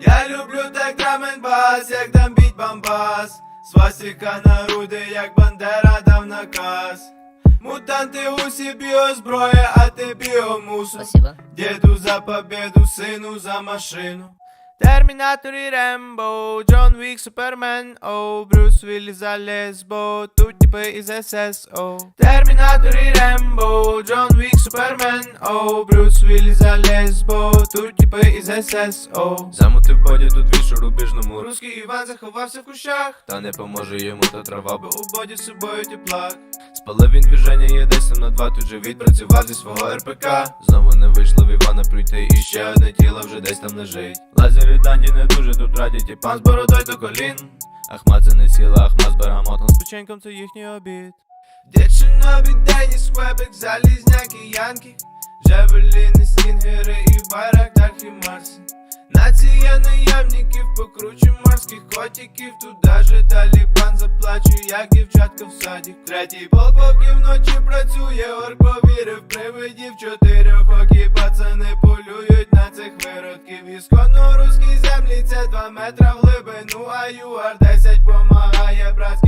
Я люблю так драмен бас, як там біть бамбас Свастика на груди, як бандера дав наказ Мутанти усі біозброя, а ти біомусор Спасибо. Діду за победу, сину за машину. Термінатор і Рембо, Джон Вік, Супермен, о, Брюс Віллі за лесбо, тут типи із ССО. Термінатор і Рембо, Джон Вік, Супермен, о, Брюс Віллі за лесбо, тут типи із ССО. Замутив боді тут вішу рубіжному. Руський Іван заховався в кущах, та не поможе йому та трава, бо у боді з собою теплак. Спалив він движення, є десь там на два, тут же відпрацював зі свого РПК. Знову не вийшло в Івана прийти, і ще одне тіло вже десь там лежить. Лазері данді не дуже тут радять, і пан з бородою до колін. Ахмат це не сіла, Ахмат з бергамотом, з печеньком це їхній обід. Дівчинові Деніс, Хвебек, Залізняки, Янки. Джавеліни, стінгери і байрактар і Марси. Нація наємників, покруче морських котиків Тут даже Талібан заплачує, як дівчатка в саді Третій полк поки вночі працює, орк повірив привидів Чотирьох виродків землі це два метра в глибину А ЮАР 10 помагає братській